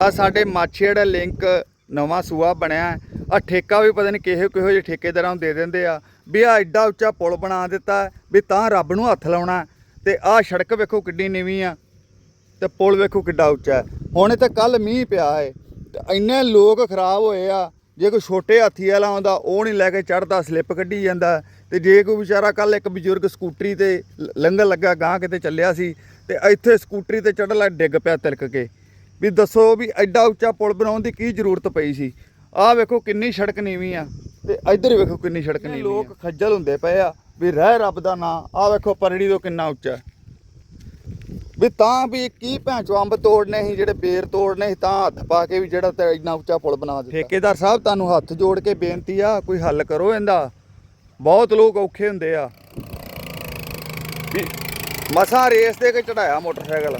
ਆ ਸਾਡੇ ਮਾਛੇੜ ਲਿੰਕ ਨਵਾਂ ਸੂਆ ਬਣਿਆ ਆ ਠੇਕਾ ਵੀ ਪਤਾ ਨਹੀਂ ਕਿਹੋ ਕਿਹੋ ਜਿਹੇ ਠੇਕੇਦਾਰਾਂ ਨੂੰ ਦੇ ਦਿੰਦੇ ਆ। ਵੀ ਆ ਐਡਾ ਉੱਚਾ ਪੁਲ ਬਣਾ ਦਿੱਤਾ ਵੀ ਤਾਂ ਰੱਬ ਨੂੰ ਹੱਥ ਲਾਉਣਾ ਤੇ ਆ ਸੜਕ ਵੇਖੋ ਕਿੱਡੀ ਨੀਵੀਂ ਆ ਤੇ ਪੁਲ ਵੇਖੋ ਕਿੱਡਾ ਉੱਚਾ ਹੁਣ ਤੇ ਕੱਲ ਮੀਂਹ ਪਿਆ ਏ ਇੰਨੇ ਲੋਕ ਖਰਾਬ ਹੋਏ ਆ, ਜੇ ਕੋਈ ਛੋਟੇ ਹਾਥੀ ਵਾਲਾ ਆਉਂਦਾ, ਉਹ ਨਹੀਂ ਲੈ ਕੇ ਚੜਦਾ ਸਲਿੱਪ ਕੱਢੀ ਜਾਂਦਾ। ਤੇ ਜੇ ਕੋਈ ਵਿਚਾਰਾ ਕੱਲ ਇੱਕ ਬਜ਼ੁਰਗ ਸਕੂਟਰੀ ਤੇ ਲੰਘਣ ਲੱਗਾ ਗਾਂ ਕਿਤੇ ਚੱਲਿਆ ਸੀ, ਤੇ ਇੱਥੇ ਸਕੂਟਰੀ ਤੇ ਚੜ੍ਹ ਲੈ ਡਿੱਗ ਪਿਆ ਤਿਲਕ ਕੇ। ਵੀ ਦੱਸੋ ਵੀ ਐਡਾ ਉੱਚਾ ਪੁਲ ਬਣਾਉਣ ਦੀ ਕੀ ਜ਼ਰੂਰਤ ਪਈ ਸੀ? ਆਹ ਵੇਖੋ ਕਿੰਨੀ ਸੜਕ ਨੀਵੀਂ ਆ ਤੇ ਇੱਧਰ ਵੇਖੋ ਕਿੰਨੀ ਸੜਕ ਨੀਵੀਂ ਲੋਕ ਖੱਜਲ ਹੁੰਦੇ ਪਏ ਆ ਵੀ ਰਹਿ ਰੱਬ ਦਾ ਨਾਂ ਆਹ ਵੇਖੋ ਪਰੜੀ ਤੋਂ ਕਿੰਨਾ ਉੱਚਾ। ਵੀ ਤਾਂ ਵੀ ਕੀ ਭੈਂਚੋ ਅੰਬ ਤੋੜਨੇ ਸੀ ਜਿਹੜੇ ਬੇਰ ਤੋੜਨੇ ਸੀ ਤਾਂ ਹੱਥ ਪਾ ਕੇ ਵੀ ਜਿਹੜਾ ਤੇ ਇੰਨਾ ਉੱਚਾ ਪੁਲ ਬਣਾ ਦਿੱਤਾ। ਠੇਕੇਦਾਰ ਸਾਹਿਬ ਤੁਹਾਨੂੰ ਹੱਥ ਜੋੜ ਕੇ ਬੇਨਤੀ ਆ ਕੋਈ ਹੱਲ ਕਰੋ ਇਹਦਾ। ਬਹੁਤ ਲੋਕ ਔਖੇ ਹੁੰਦੇ ਆ। ਮਸਾਂ ਰੇਸ ਦੇ ਕੇ ਚੜਾਇਆ ਮੋਟਰਸਾਈਕਲ।